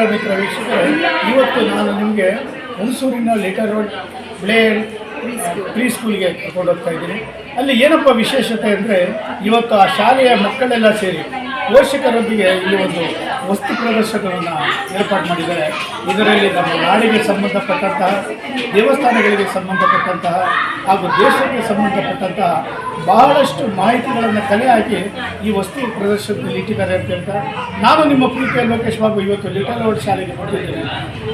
ನಮಸ್ಕಾರ ಮಿತ್ರ ವೀಕ್ಷಕರೇ, ಇವತ್ತು ನಾನು ನಿಮಗೆ ಹುಣಸೂರಿನ ಲೇಟರ್ ರೋಡ್ ಬ್ಲೇಡ್ ಪ್ರೀ ಸ್ಕೂಲ್ಗೆ ಕರ್ಕೊಂಡು ಹೋಗ್ತಾ ಇದ್ದೀನಿ. ಅಲ್ಲಿ ಏನಪ್ಪ ವಿಶೇಷತೆ ಅಂದರೆ, ಇವತ್ತು ಆ ಶಾಲೆಯ ಮಕ್ಕಳೆಲ್ಲ ಸೇರಿ ಪೋಷಕರೊಂದಿಗೆ ಇಲ್ಲಿ ಒಂದು ವಸ್ತು ಪ್ರದರ್ಶನಗಳನ್ನು ಏರ್ಪಾಡು ಮಾಡಿದ್ದಾರೆ. ಇದರಲ್ಲಿ ನಮ್ಮ ನಾಡಿಗೆ ಸಂಬಂಧಪಟ್ಟಂತಹ, ದೇವಸ್ಥಾನಗಳಿಗೆ ಸಂಬಂಧಪಟ್ಟಂತಹ ಹಾಗೂ ದೇಶಕ್ಕೆ ಸಂಬಂಧಪಟ್ಟಂತಹ ಬಹಳಷ್ಟು ಮಾಹಿತಿಗಳನ್ನು ಕಲೆ ಹಾಕಿ ಈ ವಸ್ತು ಪ್ರದರ್ಶನದಲ್ಲಿ ಇಟ್ಟಿದ್ದಾರೆ ಅಂತ ಹೇಳ್ತಾ, ನಾನು ನಿಮ್ಮ ಪ್ರೀತಿಯ ಲೋಕೇಶ್ ಬಾಬು, ಇವತ್ತು ಲಿಟಲ್ ರೋಡ್ ಶಾಲೆಗೆ ಬಂದಿದ್ದೇನೆ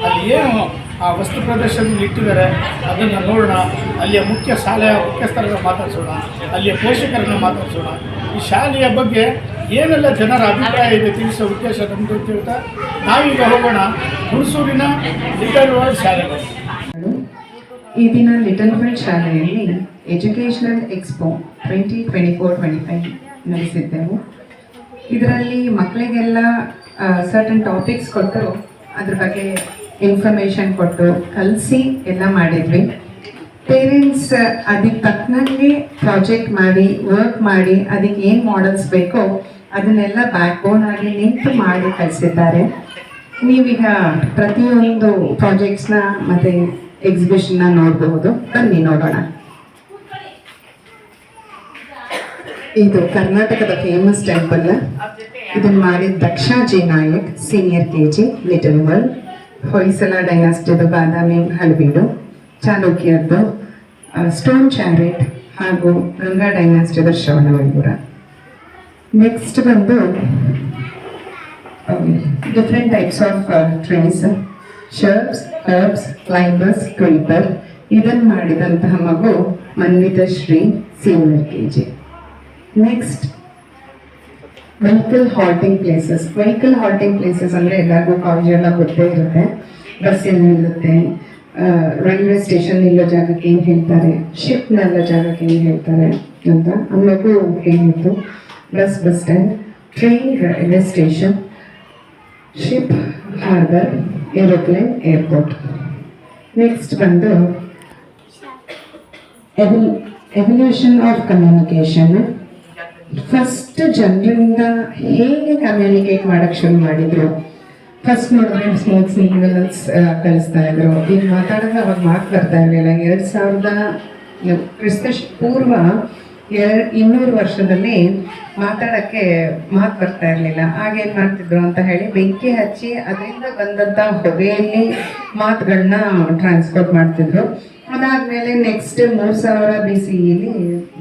ಅಲ್ಲಿ ಏನು ಆ ವಸ್ತು ಪ್ರದರ್ಶನ ಇಟ್ಟಿದ್ದಾರೆ. ಅದನ್ನು ನೋಡೋಣ. ಅಲ್ಲಿಯ ಮುಖ್ಯ ಶಾಲೆಯ ಮುಖ್ಯಸ್ಥರನ್ನು ಮಾತಾಡಿಸೋಣ. ಅಲ್ಲಿಯ ಪೋಷಕರನ್ನು ಮಾತಾಡಿಸೋಣ. ಈ ಶಾಲೆಯ ಬಗ್ಗೆ ಏನೆಲ್ಲ ಜನರ ಅಭಿಪ್ರಾಯ ಇದೆ ತಿಳಿಸೋ ಉದ್ದೇಶ ನಮ್ಮದು ಅಂತ ಹೇಳ್ತಾ ನಾವೀಗ ಹೋಗೋಣ ಹುಣಸೂರಿನ ಲಿಟಲ್ ವರ್ಲ್ಡ್ ಶಾಲೆಗಳು ಈ ದಿನ ಲಿಟಲ್ ವರ್ಲ್ಡ್ ಶಾಲೆಯಲ್ಲಿ educational expo twenty twenty four twenty five ನಡೆಸಿದ್ದೆವು. ಇದರಲ್ಲಿ ಮಕ್ಕಳಿಗೆಲ್ಲ ಸರ್ಟನ್ ಟಾಪಿಕ್ಸ್ ಕೊಟ್ಟು ಅದ್ರ ಬಗ್ಗೆ ಇನ್ಫಾರ್ಮೇಷನ್ ಕೊಟ್ಟು ಕಲಿಸಿ ಎಲ್ಲ ಮಾಡಿದ್ವಿ. ಪೇರೆಂಟ್ಸ್ ಅದಕ್ಕೆ ತಕ್ಕನಂಗೆ ಪ್ರಾಜೆಕ್ಟ್ ಮಾಡಿ ವರ್ಕ್ ಮಾಡಿ ಅದಕ್ಕೆ ಏನು ಮಾಡಲ್ಸ್ ಬೇಕೋ ಅದನ್ನೆಲ್ಲ ಬ್ಯಾಕ್ ಬೋನ್ ಆಗಿ ನಿಂತು ಮಾಡಿ ಕಲಿಸಿದ್ದಾರೆ. ನೀವೀಗ ಪ್ರತಿಯೊಂದು ಪ್ರಾಜೆಕ್ಟ್ಸ್ನ ಮತ್ತು ಎಕ್ಸಿಬಿಷನ್ನ ನೋಡಬಹುದು ಬನ್ನಿ ನೋಡೋಣ. ಇದು ಕರ್ನಾಟಕದ ಫೇಮಸ್ ಟೆಂಪಲ್ ಇದನ್ನು ಮಾಡಿದ Dakshaji Nayak senior K G little world Hoysala ಡೈನಾಸ್ಟಿದು Badami Halebidu ಚಾಲುಕ್ಯದ್ದು ಸ್ಟೋನ್ ಚಾರೆಟ್ ಹಾಗೂ ಗಂಗಾ ಡೈನಾಸ್ಟಿದ ಶ್ರವಣಬೆಳಗೊಳ ನೆಕ್ಸ್ಟ್ ಬಂದು different types of trees shrubs herbs climbers creeper ಇದನ್ನು ಮಾಡಿದಂತಹ ಮಗು Manvitha Shri senior K G next vehicle halting places vehicle halting places ಅಂದರೆ ಎಲ್ಲರಿಗೂ college ಎಲ್ಲ ಗೊತ್ತೇ ಇರುತ್ತೆ. ಬಸ್ ಎಲ್ಲಿ ನಿಲ್ಲುತ್ತೆ ರೈಲ್ವೆ ಸ್ಟೇಷನ್ ನಿಲ್ಲೋ ಜಾಗಕ್ಕೆ ಏನು ಹೇಳ್ತಾರೆ? ಶಿಪ್ ನಿಲ್ಲೋ ಜಾಗಕ್ಕೆ ಏನು ಹೇಳ್ತಾರೆ ಅಂತ ಆಮೇಲೆ ಏನಿತ್ತು bus bus stand train railway station ship harbour aeroplane airport next ಬಂದು ಎವಲ್ಯೂಷನ್ ಆಫ್ ಕಮ್ಯುನಿಕೇಶನ್ ಫಸ್ಟ್ ಜನರಿಂದ ಹೇಗೆ ಕಮ್ಯುನಿಕೇಟ್ ಮಾಡಕ್ ಶುರು ಮಾಡಿದ್ರು? ಫಸ್ಟ್ ನೋಡಿದ್ರೆ ಸ್ಮೋಕ್ ಸಿಗ್ನಲ್ಸ್ ಕಲಿಸ್ತಾ ಇದ್ರು. ಈಗ ಮಾತಾಡಿದ್ರೆ ಅವಾಗ ಮಾತು ಬರ್ತಾ ಇರಲಿಲ್ಲ. ಎರಡ್ ಸಾವಿರದ ಕ್ರಿಸ್ತ ಪೂರ್ವ ಎರಡ್, ಇನ್ನೂರು ವರ್ಷದಲ್ಲಿ ಮಾತಾಡಕ್ಕೆ ಮಾತು ಬರ್ತಾ ಇರಲಿಲ್ಲ. ಹಾಗೇನ್ ಮಾಡ್ತಿದ್ರು ಅಂತ ಹೇಳಿ ಬೆಂಕಿ ಹಚ್ಚಿ ಅದರಿಂದ ಬಂದಂತ ಹೊಗೆಯಲ್ಲಿ ಮಾತುಗಳನ್ನ ಟ್ರಾನ್ಸ್ಪೋರ್ಟ್ ಮಾಡ್ತಿದ್ರು. ಅದಾದ್ಮೇಲೆ ನೆಕ್ಸ್ಟ್ ಮೂರು ಸಾವಿರ ಬಿ ಸಿ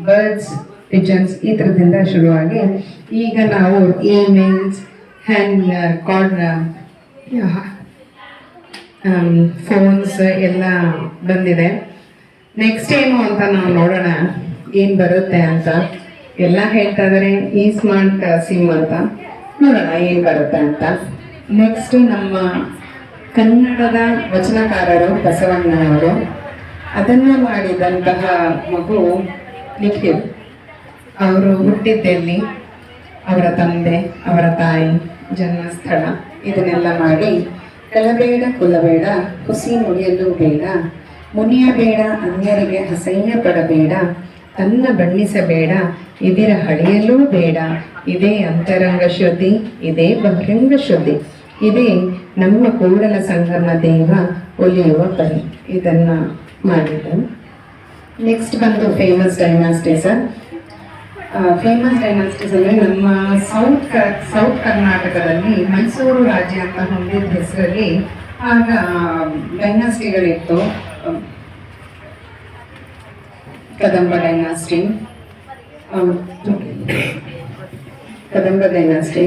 ಬರ್ಡ್ಸ್ ಪಿಜನ್ಸ್ ಈ ಥರದಿಂದ ಶುರುವಾಗಿ ಈಗ ನಾವು ಇಮೇಲ್ಸ್ ಹ್ಯಾಂಡ್ ಕಾಲ್ ಫೋನ್ಸ್ ಎಲ್ಲ ಬಂದಿದೆ. ನೆಕ್ಸ್ಟ್ ಏನು ಅಂತ ನಾವು ನೋಡೋಣ. ಏನು ಬರುತ್ತೆ ಅಂತ. ಎಲ್ಲ ಹೇಳ್ತಾ ಇದಾರೆ. ಈ ಸ್ಮಾರ್ಟ್ ಸಿಮ್ ಅಂತ. ನೋಡೋಣ ಏನು ಬರುತ್ತೆ ಅಂತ. ನೆಕ್ಸ್ಟ್ ನಮ್ಮ ಕನ್ನಡದ ವಚನಕಾರರು ಬಸವಣ್ಣನವರು. ಅದನ್ನು ಮಾಡಿದಂತಹ ಮಗು ನಿಖಿಲ್. ಅವರು ಹುಟ್ಟಿದ್ದೆಲ್ಲಿ ಅವರ ತಂದೆ, ಅವರ ತಾಯಿ, ಜನ್ಮಸ್ಥಳ, ಇದನ್ನೆಲ್ಲ ಮಾಡಿ ಕಲಬೇಡ, ಕುಲಬೇಡ ಹುಸಿ ಮುಡಿಯಲು ಬೇಡ ಮುನಿಯಬೇಡ ಅನ್ಯರಿಗೆ ಅಸಹ್ಯ ಪಡಬೇಡ, ತನ್ನ ಬಣ್ಣಿಸಬೇಡ, ಇದಿರ ಹಳೆಯಲೂ ಬೇಡ, ಇದೇ ಅಂತರಂಗ ಶುದ್ಧಿ, ಇದೇ ಬಹಿರಂಗ ಶುದ್ಧಿ, ಇದೇ ನಮ್ಮ ಕೂಡಲ ಸಂಗಮ ದೇವ ಒಲಿಯುವ ಪರಿ ಇದನ್ನ ಮಾಡಿದ್ದು. ನೆಕ್ಸ್ಟ್ ಬಂದು ಫೇಮಸ್ ಡೈನಾಸ್ಟೀಸ್ ಫೇಮಸ್ ಡೈನಾಸ್ಟೀಸ್ ಅಂದ್ರೆ ನಮ್ಮ ಸೌತ್ ಸೌತ್ ಕರ್ನಾಟಕದಲ್ಲಿ ಮೈಸೂರು ರಾಜ್ಯ ಅಂತ ಹೊಂದಿದ ಹೆಸರಲ್ಲಿ ಆಗ ಡೈನಾಸ್ಟಿಗಳಿತ್ತು Kadamba dynasty Kadamba dynasty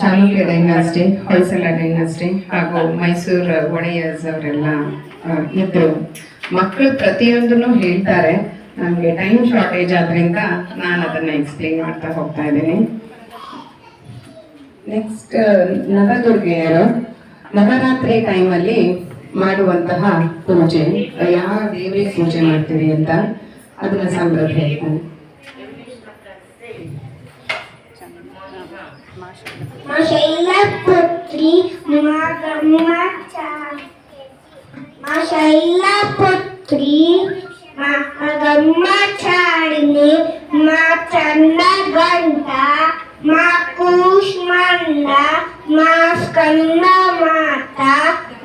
Chalukya dynasty Hoysala dynasty ಹಾಗೂ ಮೈಸೂರು ಒಡೆಯರ್ಸ್ ಅವರೆಲ್ಲ ಇದ್ದರು. ಮಕ್ಕಳು ಪ್ರತಿಯೊಂದನ್ನು ಹೇಳ್ತಾರೆ. ನಮಗೆ ಟೈಮ್ ಶಾರ್ಟೇಜ್ ಆದ್ರಿಂದ ನಾನು ಅದನ್ನು ಎಕ್ಸ್ಪ್ಲೇನ್ ಮಾಡ್ತಾ ಹೋಗ್ತಾ ಇದ್ದೀನಿ. ನೆಕ್ಸ್ಟ್ ನವದುರ್ಗೆಯರು ನವರಾತ್ರಿ ಟೈಮಲ್ಲಿ ಮಾಡುವಂತಹ ಪೂಜೆ. ಯಾವ ದೇವಿ ಪೂಜೆ ಮಾಡ್ತೀವಿ ಅಂತ ಅದನ್ನ ಸಂಬಂಧ ಹೇಳ್ತಾನೆ. ಶೈಲಪುತ್ರಿ Ma అగమ్మ చాడిని మా చన్న గంట మా కూష్మండ మా స్కంద మాత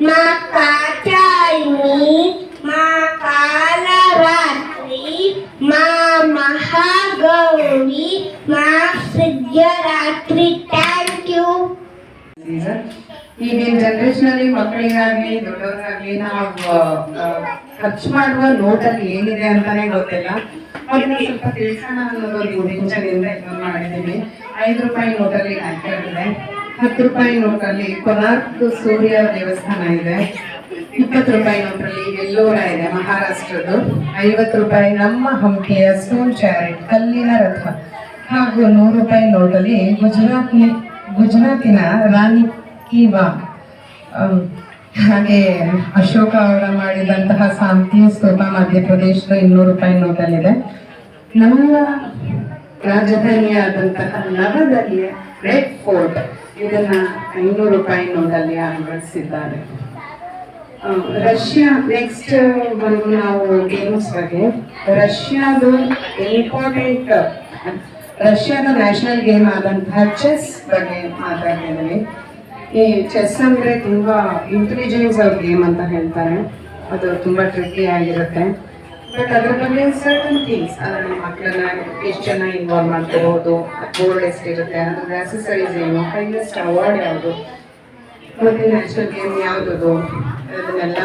మా కాచాయిని మా కాలరాత్రి మా మహాగౌరి మా సిద్ధరాత్రి. ಥ್ಯಾಂಕ್ ಯು ಈಗಿನ ಜನರೇಷನಲ್ಲಿ ಮಕ್ಕಳಿಗಾಗಲಿ ದೊಡ್ಡವರಾಗಲಿ ನಾವು ಖರ್ಚು ಮಾಡುವ ನೋಟಲ್ಲಿ ಏನಿದೆ ಅಂತಾನೆ ಗೊತ್ತಿಲ್ಲ. ಅದನ್ನ ಸ್ವಲ್ಪ ತಿಳಿಸೋಣ ಅನ್ನೋದು ಒಂದು ಉದ್ದೇಶದಿಂದ ಇದನ್ನು ಮಾಡಿದ್ದೀವಿ ಐದು ರೂಪಾಯಿ ನೋಟಲ್ಲಿ ಇದೆ ಹತ್ತು ರೂಪಾಯಿ ನೋಟಲ್ಲಿ ಕೊನಾರ್ಕ್ ಸೂರ್ಯ ದೇವಸ್ಥಾನ ಇದೆ. ಇಪ್ಪತ್ತು ರೂಪಾಯಿ ನೋಟಲ್ಲಿ ಎಲ್ಲೋರ ಇದೆ ಮಹಾರಾಷ್ಟ್ರದ್ದು. ಐವತ್ತು ರೂಪಾಯಿ ನಮ್ಮ ಹಂಪಿಯ ಸ್ಟೋನ್ ಚಾರಿಟ್ ಕಲ್ಲಿನ ರಥ. ಹಾಗೂ ನೂರು ರೂಪಾಯಿ ನೋಟಲ್ಲಿ ಗುಜರಾತ್ ಗುಜರಾತಿನ ರಾಣಿ ಕಿ ವಾವ್ ಅಮ್, ಹಾಗೆ ಅಶೋಕ ಅವರ ಮಾಡಿದಂತಹ ಶಾಂತಿ ಸ್ತೂಪ ಮಧ್ಯಪ್ರದೇಶದ ಇನ್ನೂರು ರೂಪಾಯಿ ನೋಟಲ್ಲಿದೆ ನಮ್ಮ ರಾಜಧಾನಿಯಾದಂತಹ ನವದಲ್ಲಿಯ ರೆಡ್ ಫೋರ್ಟ್ ಇದನ್ನ ಐನೂರು ರೂಪಾಯಿ ನೋಟಲ್ಲಿ ಅಳವಡಿಸಿದ್ದಾರೆ. ರಷ್ಯಾ ನೆಕ್ಸ್ಟ್ ಬಂದು ನಾವು ಗೇಮ್ಸ್ ಬಗ್ಗೆ ರಷ್ಯಾದು ಇಂಪಾರ್ಟೆಂಟ್ ರಷ್ಯಾದ ನ್ಯಾಷನಲ್ ಗೇಮ್ ಆದಂತಹ ಚೆಸ್ ಬಗ್ಗೆ ಮಾತಾಡ್ತಿದ್ದೀವಿ ಈ ಚೆಸ್ ಅಂದರೆ ತುಂಬಾ ಇಂಟೆಲಿಜೆನ್ಸ್ ಅವ್ರ ಗೇಮ್ ಅಂತ ಹೇಳ್ತಾರೆ. ಅದು ತುಂಬಾ ಟ್ರಿಕ್ಕಿ ಆಗಿರುತ್ತೆ. ಬಟ್ ಅದ್ರ ಬಗ್ಗೆ ಸರ್ಟನ್ ಥಿಂಗ್ಸ್ ಅದನ್ನ ಮಕ್ಕಳನ್ನ ಎಷ್ಟು ಜನ ಇನ್ವಾಲ್ವ್ ಮಾಡ್ಕೋಬಹುದು ಬೋರ್ಡ್ ಎಷ್ಟಿರುತ್ತೆ ಅದ್ರ ಎಕ್ಸಸೈಸ್ ಏನು ಹೈಯೆಸ್ಟ್ ಅವಾರ್ಡ್ ಯಾವುದು? ಮತ್ತೆ ನ್ಯಾಷನಲ್ ಗೇಮ್ ಯಾವುದದು? ಅದನ್ನೆಲ್ಲ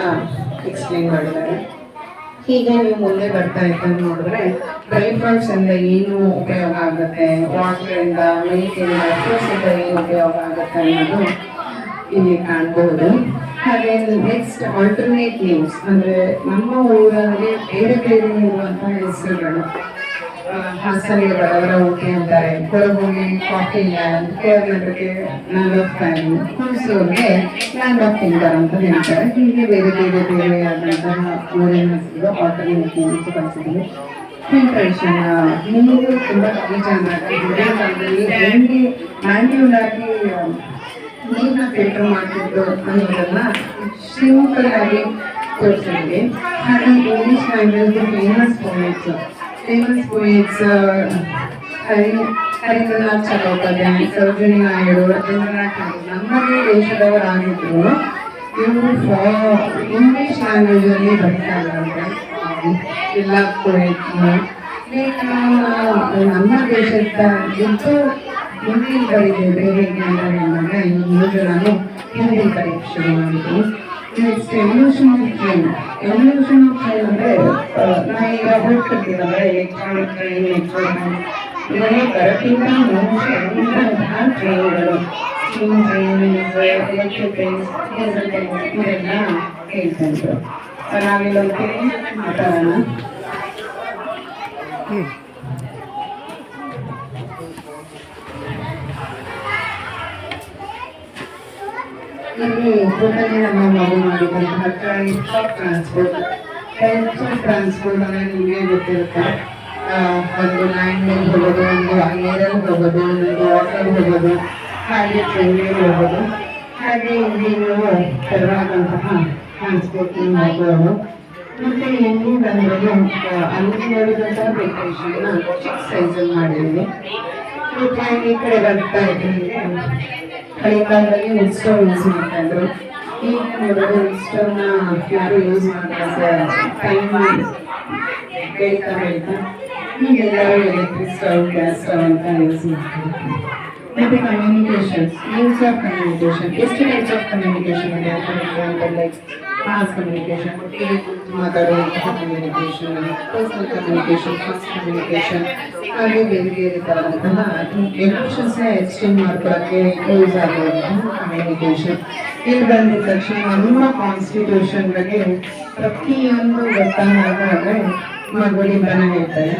ಎಕ್ಸ್ಪ್ಲೈನ್ ಮಾಡಿದ್ದಾರೆ. ಹೀಗೆ ನೀವು ಮುಂದೆ ಬರ್ತಾ ಇದ್ದ ನೋಡಿದ್ರೆ ಡ್ರೈ ಫ್ರೂಟ್ಸ್ ಇಂದ ಏನು ಉಪಯೋಗ ಆಗುತ್ತೆ ವಾಟರ್ ಇಂದ ಮಿಲ್ಕ್ ಇಂದ ಫ್ರೂಟ್ಸ್ ಇಂದ ಏನು ಉಪಯೋಗ ಆಗುತ್ತೆ ಅನ್ನೋದು ಇಲ್ಲಿ ಕಾಣಬಹುದು ಹಾಗೆ ನೆಕ್ಸ್ಟ್ ಆಲ್ಟರ್ನೇಟ್ ನ್ಯೂಸ್ ಅಂದ್ರೆ ನಮ್ಮ ಊರಲ್ಲಿ ಬೇರೆ ಬೇರೆ ಇರುವಂತಹ ಹೆಸರುಗಳು ಹಾಸನಿಗೆ ಬಡವರ ಊಟಿ ಅಂತಾರೆ ಕೊಡಗುಗೆ ಕಾಫಿ ಲ್ಯಾಂಡ್ ಕೇರಳಕ್ಕೆ ಲ್ಯಾಂಡ್ ಆಫ್ ಟೈಮ್ ಹುಣಸೂರಿಗೆ ಲ್ಯಾಂಡ್ ಆಫ್ ಟಿಂಕರ್ ಅಂತ ಹೇಳ್ತಾರೆ ಹೀಗೆ ಬೇರೆ ಬೇರೆ ಬೇರೆ ಆದಂತಹ ಊರಿನ ಹೆಸರು ಆಲ್ಟರ್ನೇಟ್ ನ್ಯೂಸ್ ಕಳಿಸಿದ್ವಿ ಫಿಲ್ಟ್ರೇಷನ್ ನೀರು ತುಂಬಾ ಕಮ್ಮಿ ಚೆನ್ನಾಗಿ ಹೆಂಗೆ ಮ್ಯಾನ್ಯೂಲ್ ಆಗಿ ಫಿಲ್ಟರ್ ಮಾಡ್ತಿದ್ರು ಅನ್ನೋದನ್ನ ಸಿಂಪಲ್ ಆಗಿ ತೋರಿಸಿದ್ವಿ. ಹಾಗಾಗಿ English language famous poets famous poets Hari Harindranath Chattopadhyay Sarojini Naidu Rabindranath Tagore ನಮ್ಮದೇ ದೇಶದವರಾಗಿದ್ರು ಇವರು ಇಂಗ್ಲಿಷ್ ಲ್ಯಾಂಗ್ವೇಜ್ ಅಲ್ಲಿ ಬರ್ತಾ ಇದ್ರಂತೆ ಎಲ್ಲ ಪೋಯಿಟ್ಸ್ ನಮ್ಮ ದೇಶದ ಇದ್ದು ಹಿಂದಿ ಬರೀತಿದ್ರೆ ಹೇಗೆ ಅಂತ ಹೇಳಿದಾಗ ಈ ಮೂರು ಜನನು ಹಿಂದಿ ಕಲಿಯಕ್ಕೆ ಶುರು ಮಾಡಿದ್ರು next evolution of train evolution of train ಅಂದ್ರೆ ಆ, ನಾ ಈಗ ಹೋಗ್ತಿರ್ತೀವಲ್ಲ ಎಲೆಕ್ಟ್ರಾನಿಕ್ ಟ್ರೈನ್ ನೆಟ್ವರ್ಕ್ ಇದೆಲ್ಲ ಬರೋಕ್ಕಿಂತ ಮುಂಚೆ ಇರುವಂತಹ ಟ್ರೈನ್ಗಳು steam train electric train diesel train ಇದೆಲ್ಲ ಹೇಳ್ತಾ ಇದ್ರು ನಾವಿಲ್ಲೊಂದು ಮಾತಾಡೋಣ ಇಲ್ಲಿ ಕೂಡಲೇ ನಮ್ಮ ಮಗು ಮಾಡಿದಂತಹ ಟ್ರಾನ್ಸ್ಪೋರ್ಟ್ ಟೈಪ್ಸ್ ಟ್ರಾನ್ಸ್ಪೋರ್ಟ್ ಅಂದರೆ ನಿಮಗೆ ಗೊತ್ತಿರುತ್ತೆ. ಒಂದು ಮೇಲೆ ಹೋಗೋದು, ಒಂದು ಏರಲ್ಲಿ ಹೋಗೋದು, ಒಂದು ಆಟೋಲ್ಲಿ ಹೋಗೋದು, ಹಾಗೆ ಟ್ರೈನಲ್ಲಿ ಹೋಗೋದು. ಹಾಗೆ ಇಲ್ಲಿ ನೀವು ತೆರವಾದಂತಹ ಟ್ರಾನ್ಸ್ಪೋರ್ಟ್ ಹೋಗೋದು ಮತ್ತೆ ಇಲ್ಲಿ ಬಂದ್ರೂ ಅಲ್ಲಿ ನೋಡಿದಂತಹ ಡೆಕೋರೇಷನ್ನ ಚಿಕ್ಕ ಸೈಜಲ್ಲಿ ಮಾಡಿದ್ವಿ ಮತ್ತೆ ಈ ಕಡೆ ಬರ್ತಾ ಇದ್ರೆ ಹಳೆ ಕಾಲದಲ್ಲಿ ಯೂಸ್ ಮಾಡ್ತಾ ಇದ್ರು ಈಗ ನೋಡಿದ್ರೆ ಉತ್ಸವನ ಯಾರು ಯೂಸ್ ಮಾಡ್ತಾರೆ ಟೈಮ್ ಹೇಳ್ತಾ ಹೇಳ್ತಾ ಎಲೆಕ್ಟ್ರಿಕ್ ಸ್ಟವ್ ಗ್ಯಾಸ್ ಸ್ಟವ್ ಅಂತ ಯೂಸ್ ಮಾಡ್ತಾರೆ. ಮತ್ತೆ ಕಮ್ಯುನಿಕೇಷನ್ಸ್ ಯೂಸ್ ಆಫ್ ಕಮ್ಯುನಿಕೇಷನ್ ಎಷ್ಟು ಟೈಪ್ಸ್ ಆಫ್ ಕಮ್ಯುನಿಕೇಷನ್ ಇದೆ for example like mass communication ಮಾತಾಡುವಂತಹ communication personal communication fast communication ಹಾಗೆ ಬೇರೆ ಬೇರೆ ತರದಂತಹ ಎಮೋಷನ್ಸ್ನ ಎಕ್ಸ್ಚೇಂಜ್ ಮಾಡ್ಕೊಳ್ಳೋಕ್ಕೆ ಯೂಸ್ ಆಗುವಂತಹ ಕಮ್ಯುನಿಕೇಶನ್ ಇಲ್ಲಿ ಬಂದಿದ ತಕ್ಷಣ ನಮ್ಮ ಕಾನ್ಸ್ಟಿಟ್ಯೂಷನ್ ಬಗ್ಗೆ ಪ್ರತಿಯೊಂದು ಗೊತ್ತಾಗ ಮಗುಳಿ ಬನ ಹೇಳ್ತಾರೆ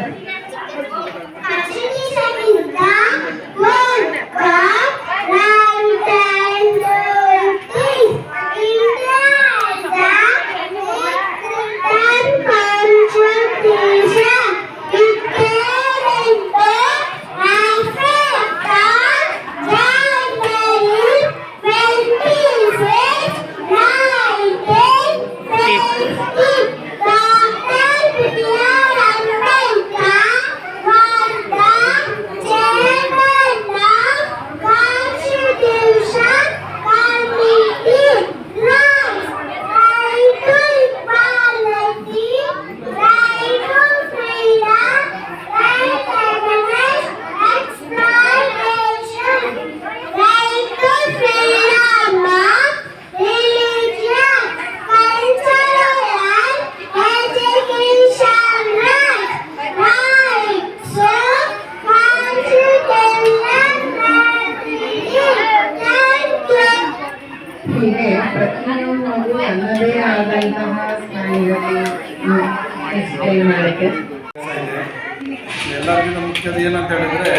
ಎಲ್ಲರಿಗಿಂತ ಮುಖ್ಯದ ಏನಂತ ಹೇಳಿದ್ರೆ,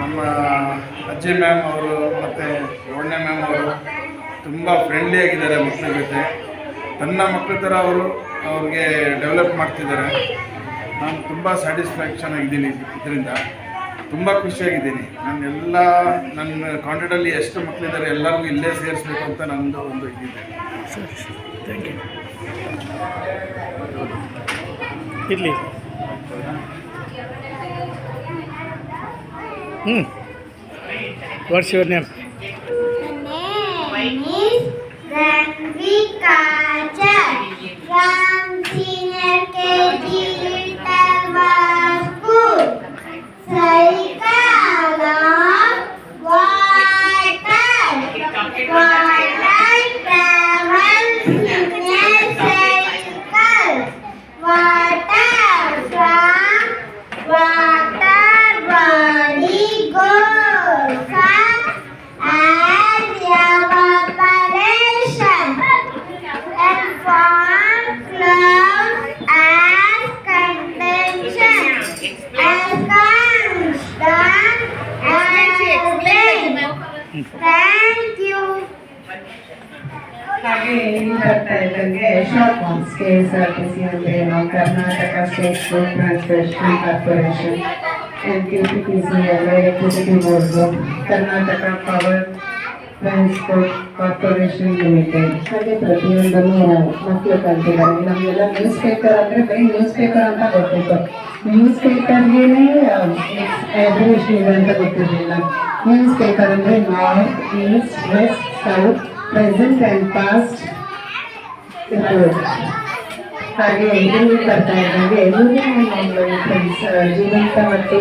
ನಮ್ಮ ಅಜ್ಜಿ ಮ್ಯಾಮ್ ಅವರು ಮತ್ತು ಏಳನೇ ಮ್ಯಾಮ್ ಅವರು ತುಂಬ ಫ್ರೆಂಡ್ಲಿ ಆಗಿದ್ದಾರೆ ಮಕ್ಕಳ ಜೊತೆ. ತನ್ನ ಮಕ್ಕಳ ಥರ ಅವರು ಅವ್ರಿಗೆ ಡೆವಲಪ್ ಮಾಡ್ತಿದ್ದಾರೆ. ನಾನು ತುಂಬ ಸ್ಯಾಟಿಸ್ಫ್ಯಾಕ್ಷನ್ ಆಗಿದ್ದೀನಿ ಇದರಿಂದ. ತುಂಬ ಖುಷಿಯಾಗಿದ್ದೀನಿ ನಾನು ಎಲ್ಲ, ನನ್ನ ಕಾಂಟ್ಯಾಕ್ಟಲ್ಲಿ ಎಷ್ಟು ಮಕ್ಕಳಿದ್ದಾರೆ ಎಲ್ಲರಿಗೂ ಇಲ್ಲೇ ಸೇರಿಸ್ಬೇಕು ಅಂತ ನನ್ನದು ಒಂದು ಇದಿದೆ. ಥ್ಯಾಂಕ್ ಯು ಇರಲಿ ಹ್ಞೂ ವಾಟ್ಸ್ ಯುವರ್ ನೇಮ್ name ಹಾಗೆ ಇಲ್ಲಿ ಬರ್ತಾ ಇದ್ದಂಗೆ short forms K S R T C ಅಂದ್ರೆ ನಾವು Karnataka state food transportation corporation N T P T C ಎಲ್ಲ electricity board Karnataka power transport corporation limited ಹಾಗೆ ಪ್ರತಿಯೊಂದನ್ನು ಮಕ್ಕಳು ಕಲ್ತಿದ್ದಾರೆ. ನಮಗೆಲ್ಲ ನ್ಯೂಸ್ ಪೇಪರ್ ಅಂದರೆ ಬರೀ ನ್ಯೂಸ್ ಪೇಪರ್ ಅಂತ ಗೊತ್ತಿತ್ತು. ನ್ಯೂಸ್ ಪೇಪರ್ಗೇನೆ ಅಬ್ರಿವೇಷನ್ ಇದೆ ಅಂತ ಗೊತ್ತಿರಲಿಲ್ಲ. ನ್ಯೂಸ್ ಪೇಪರ್ ಅಂದರೆ north east west south present and past ಹಾಗೆ ಇಲ್ಲಿ ಬರ್ತಾ ಇದ್ದಂಗೆ ಫ್ರೆಂಡ್ಸ್ ಜೀವಂತ ಮತ್ತು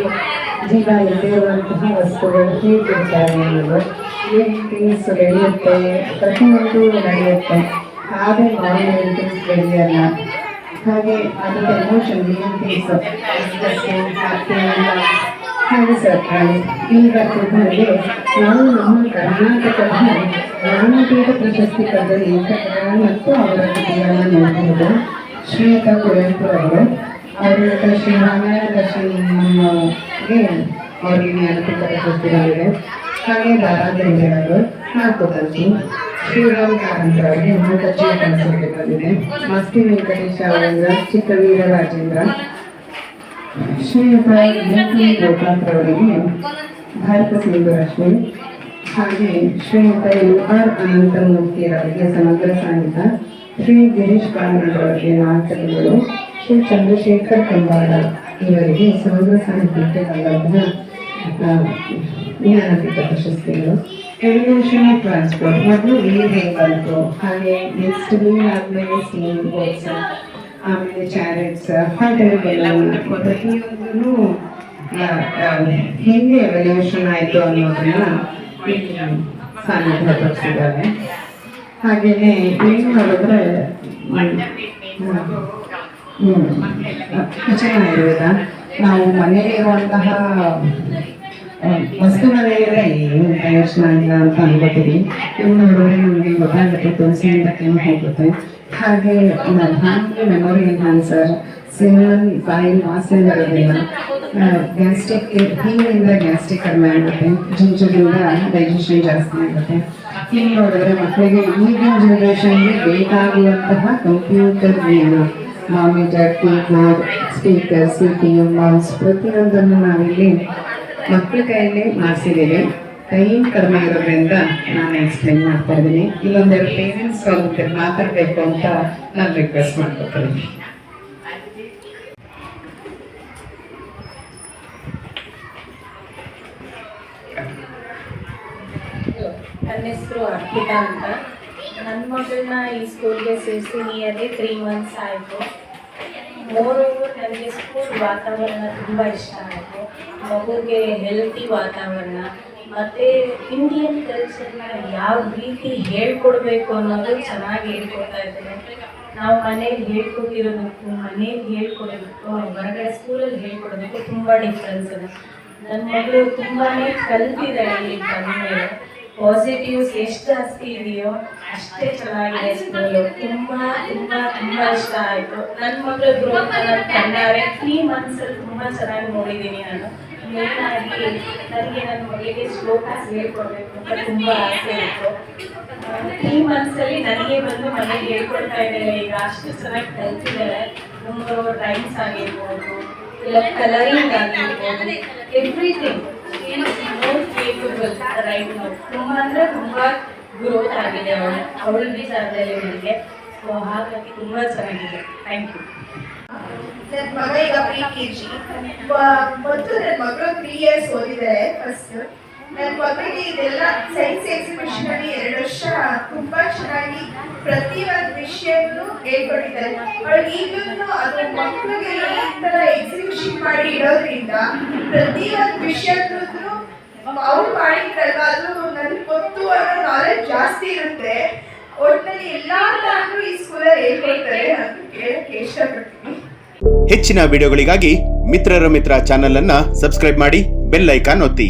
ಜೀವ ಇಲ್ಲಿರುವಂತಹ ವಸ್ತುಗಳು ಹೇಗಿರ್ತಾರೆ ಅನ್ನೋದು. ಏನ್ ಥಿಂಗ್ಸ್ ಬೆಳೆಯುತ್ತೆ ಪ್ರತಿಯೊಂದು ನಡೆಯುತ್ತೆ ಹಾಗೆ ನಾರ್ಮಲ್ ಥಿಂಗ್ಸ್ ಬೆಳೆಯಲ್ಲ ಹಾಗೆ ಅದಕ್ಕೆ ಎಮೋಷನ್ ಏನ್ ಥಿಂಗ್ಸ್ ಹಾಗೆ ಸರ್ ಈಗ ಬರ್ತಿದ್ದಂಗೆ ನಾವು ನಮ್ಮ ಕರ್ನಾಟಕದ ಜ್ಞಾನಪೀಠ ಪ್ರಶಸ್ತಿ ಪಡೆದ ಮತ್ತು ಅವರ ಕೃತಿಗಳನ್ನು ನೋಡಬಹುದು ಶ್ರೀಯುತ ಕುವೆಂಪು ಅವರು ಅವರ ಶ್ರೀರಾಮಾಯಣ ದರ್ಶನಗೆ ಅವರಿಗೆ ಜ್ಞಾನಪೀಠ ಪ್ರಶಸ್ತಿ ಹಾಗೆ ದಾರಾದೇವಿಯವರು ನಾಲ್ಕು ಕಲ್ಸಿ ಶ್ರೀರಾಮ್ ಕಾರಂತ ಅವರಿಗೆ ಮೂಕಜ್ಜಿಯ ಕನಸಿಗೆ ಬಂದಿದೆ. ಮಸ್ತಿ ವೆಂಕಟೇಶ ಅವರಿಂದ ಚಿಕ್ಕವೀರ ರಾಜೇಂದ್ರ ಶ್ರೀಯುತ ಜ್ಯೋತಿ ಗೋಕಾಂತ್ರವರಿಗೆ ಭಾರತ ಸಿಂಧು ರಶ್ಮಿ ಹಾಗೆ ಶ್ರೀಯುತ ಯು ಆರ್ ಅನಂತಮೂರ್ತಿಯವರಿಗೆ ಸಮಗ್ರ ಸಾಹಿತ್ಯ ಶ್ರೀ ಗಿರೀಶ್ ಕಾರ್ನಾಡ್ ಅವರಿಗೆ ನಾಟಕಗಳು ಶ್ರೀ ಚಂದ್ರಶೇಖರ್ ಕಂಬಾರ ಇವರಿಗೆ ಸಮಗ್ರ ಸಾಹಿತ್ಯಕ್ಕೆ ಆ, ಜ್ಞಾನಪೀಠ ಪ್ರಶಸ್ತಿಗಳು ಎವಲ್ಯೂಷನ್ ಟ್ರಾನ್ಸ್ಪೋರ್ಟ್ ಮೊದಲು ಹೇಗೆ ಬಂತು ಹಾಗೆ ನೆಕ್ಸ್ಟ್ ನೀರು ಆದಮೇಲೆ ಸ್ಟೀಮ್ ಬೋಟ್ಸ್ ಆಮೇಲೆ ಚಾರೆಟ್ಸ್ ಎಲ್ಲ ಪ್ರತಿಯೊಂದೂ ಹೆಂಗೆ ಎವಲ್ಯೂಷನ್ ಆಯಿತು ಅನ್ನೋದನ್ನ ಸಾನ್ನಿಧ್ಯ ತೋರಿಸಿದ್ದಾರೆ ಹಾಗೆಯೇ ಏನು ಮಾಡಿದ್ರೆ ಹ್ಞೂ ಚೆನ್ನಾಗಿರೋದ ನಾವು ಮನೆಯಲ್ಲಿರುವಂತಹ ಆ, ವಸ್ತುಗಳೇ ಏನು ಪ್ರಯೋಜನ ಇಲ್ಲ ಅಂತ ಅನ್ಕೋತೀವಿ ಇವು ನೋಡಿದ್ರೆ ನಮಗೆ ಗೊತ್ತಾಗುತ್ತೆ ತುಳಸಿಯಿಂದ ಕೆಮ್ಮು ಹೋಗುತ್ತೆ ಹಾಗೆ ಹಾಗೆ ಮೆಮೊರಿ ಎನ್ಹಾನ್ಸರ್ ಸಿಮನ್ ಬಾಯಿಲ್ ವಾಸನೆ ಬರೋದಿಲ್ಲ ಗ್ಯಾಸ್ಟ್ರಿಕ್ ಹೀಗಿಂದ ಗ್ಯಾಸ್ಟ್ರಿಕ್ ಕಡಿಮೆ ಆಗುತ್ತೆ ಜಿಂಜರಿಂದ ಡೈಜೆಷನ್ ಜಾಸ್ತಿ ಆಗುತ್ತೆ ಹೀಗೆ ನೋಡಿದ್ರೆ ಮಕ್ಕಳಿಗೆ ಈಗಿನ ಜನ್ರೇಷನ್ಗೆ ಬೇಕಾಗುವಂತಹ ಕಂಪ್ಯೂಟರ್ ಏನು monitor keyboard speaker C P U mouse ಪ್ರತಿಯೊಂದನ್ನು ನಾವಿಲ್ಲಿ ಮಕ್ಕಳ ಕೈಯಲ್ಲಿ ಮಾಡಿಸಿದ್ದೀವಿ. ಟೈಮ್ ಕಡಿಮೆ ಇರೋದ್ರಿಂದ ನಾನು ಎಕ್ಸ್ಪ್ಲೈನ್ ಮಾಡ್ತಾ ಇದ್ದೀನಿ. ಇಲ್ಲೊಂದೆರಡು ಪೇರೆಂಟ್ಸ್ ಅವ್ರ ಮಾತಾಡಬೇಕು ಅಂತ ನಾನು ರಿಕ್ವೆಸ್ಟ್ ಮಾಡ್ಕೊತೀನಿ. ನನ್ನ ಹೆಸರು ಅರ್ಪಿತಾ ಅಂತ. ನನ್ನ ಮಗಳನ್ನ ಈ ಸ್ಕೂಲ್ಗೆ ಸೇರಿಸಿ nearly three months moreover ಓವರ್ ನನಗೆ ಸ್ಕೂಲ್ ವಾತಾವರಣ ತುಂಬ ಇಷ್ಟ ಆಯಿತು. ಮಗುಗೆ ಹೆಲ್ತಿ ವಾತಾವರಣ, ಮತ್ತು ಇಂಡಿಯನ್ ಕಲ್ಚರ್ನ ಯಾವ ರೀತಿ ಹೇಳ್ಕೊಡ್ಬೇಕು ಅನ್ನೋದು ಚೆನ್ನಾಗಿ ಹೇಳ್ಕೊಡ್ತಾ ಇದ್ದಾರೆ. ನಾವು ಮನೇಲಿ ಹೇಳ್ಕೊಟ್ಟಿರೋದಕ್ಕೂ, ಮನೇಲಿ ಹೇಳ್ಕೊಡೋದಕ್ಕೂ, ಹೊರಗಡೆ ಸ್ಕೂಲಲ್ಲಿ ಹೇಳ್ಕೊಡೋದಕ್ಕೂ ತುಂಬ ಡಿಫ್ರೆನ್ಸ್ ಇದೆ. ನನ್ನ ಮಗಳು ತುಂಬಾ ಕಲ್ತಿದ್ದಾಳೆ ಇಲ್ಲಿ ಬಂದಮೇಲೆ ಪಾಸಿಟಿವ್ಸ್ ಎಷ್ಟು ಜಾಸ್ತಿ ಇದೆಯೋ ಅಷ್ಟೇ ಚೆನ್ನಾಗಿದೆ ಸ್ಕೂಲು. ತುಂಬಾ ತುಂಬಾ ತುಂಬಾ ಇಷ್ಟ ಆಯ್ತು. ನನ್ನ ಮಗಳು ಗ್ರೋತ್ ಕಣ್ಣಾರೆ ತ್ರೀ ಮಂತ್ಸ್ ಅಲ್ಲಿ ತುಂಬಾ ಚೆನ್ನಾಗಿ ನೋಡಿದ್ದೀನಿ ನಾನು. ಮೇನ್ ಆಗಿ ನನಗೆ ನನ್ನ ಮಗಳಿಗೆ ಶ್ಲೋಕಾಸ್ ಹೇಳ್ಕೊಡ್ಬೇಕು ಅಂತ ತುಂಬಾ ಆಸೆ ಇತ್ತು. ತ್ರೀ ಮಂತ್ಸ್ ಅಲ್ಲಿ ನನಗೆ ಬಂದು ಮನೆಗೆ ಹೇಳ್ಕೊಡ್ತಾ ಇದ್ದಾರೆ. ಈಗ ಅಷ್ಟು ಚೆನ್ನಾಗಿ ಕಲ್ತಿದ್ದಾರೆ. ತುಂಬ ಟೈಮ್ಸ್ ಆಗಿರ್ಬೋದು ಇಲ್ಲ ಕಲರಿಂಗ್ ಆಗಿರ್ಬೋದು ಎವ್ರಿಥಿಂಗ್ ಮೋರ್ ರೈಟ್ ತುಂಬ ಅಂದರೆ ತುಂಬ ಗ್ರೋತ್ ಆಗಿದೆ ಅವಳು ಅವಳ ಇದೆ ನನಗೆ ಸೊ ಹಾಗಾಗಿ ತುಂಬ ಚೆನ್ನಾಗಿದೆ ಥ್ಯಾಂಕ್ ಯು ನನ್ನ ಮಗ ಈಗ ಪ್ರಿ ಕೆ ಜಿ ಮೊದಲು ನನ್ನ ಮಗಳು ತ್ರೀ ಇಯರ್ಸ್ ಓದಿದ್ದಾರೆ ಫಸ್ಟ್ ನನ್ನ ಮಗಳಿಗೆ ಇದೆಲ್ಲ ಸೈನ್ಸ್ ಎಕ್ಸಿಬಿಷನ್ ಅಲ್ಲಿ ಎರಡು ವರ್ಷ ತುಂಬಾ ಚೆನ್ನಾಗಿ ಪ್ರತಿ ಒಂದು ವಿಷಯವನ್ನು ಹೇಳ್ಕೊಟ್ಟಿದ್ದಾರೆ ಅವಳು ಈಗಲೂ ಅದು ಮಕ್ಕಳಿಗೆ ಈ ತರ ಎಕ್ಸಿಬಿಷನ್ ಮಾಡಿ ಇಡೋದ್ರಿಂದ ಪ್ರತಿ ಒಂದು ವಿಷಯದ್ದು ಅವ್ರು ಮಾಡಿದ್ರಲ್ವಾ? ಅದು ನನಗೆ ಗೊತ್ತು ಅನ್ನೋ ನಾಲೆಜ್ ಜಾಸ್ತಿ ಇರುತ್ತೆ. ಒಟ್ಟಿನಲ್ಲಿ ಎಲ್ಲಾ ತರನು ಈ ಸ್ಕೂಲಲ್ಲಿ ಹೇಳ್ಕೊಡ್ತಾರೆ ಅಂತ ಕೇಳಕ್ಕೆ ಇಷ್ಟಪಡ್ತೀನಿ. ಹೆಚ್ಚಿನ ವಿಡಿಯೋಗಳಿಗಾಗಿ ಮಿತ್ರರ ಮಿತ್ರ ಚಾನೆಲ್ ಅನ್ನ ಸಬ್ಸ್ಕ್ರೈಬ್ ಮಾಡಿ ಬೆಲ್ ಐಕಾನ್ ಒತ್ತಿ.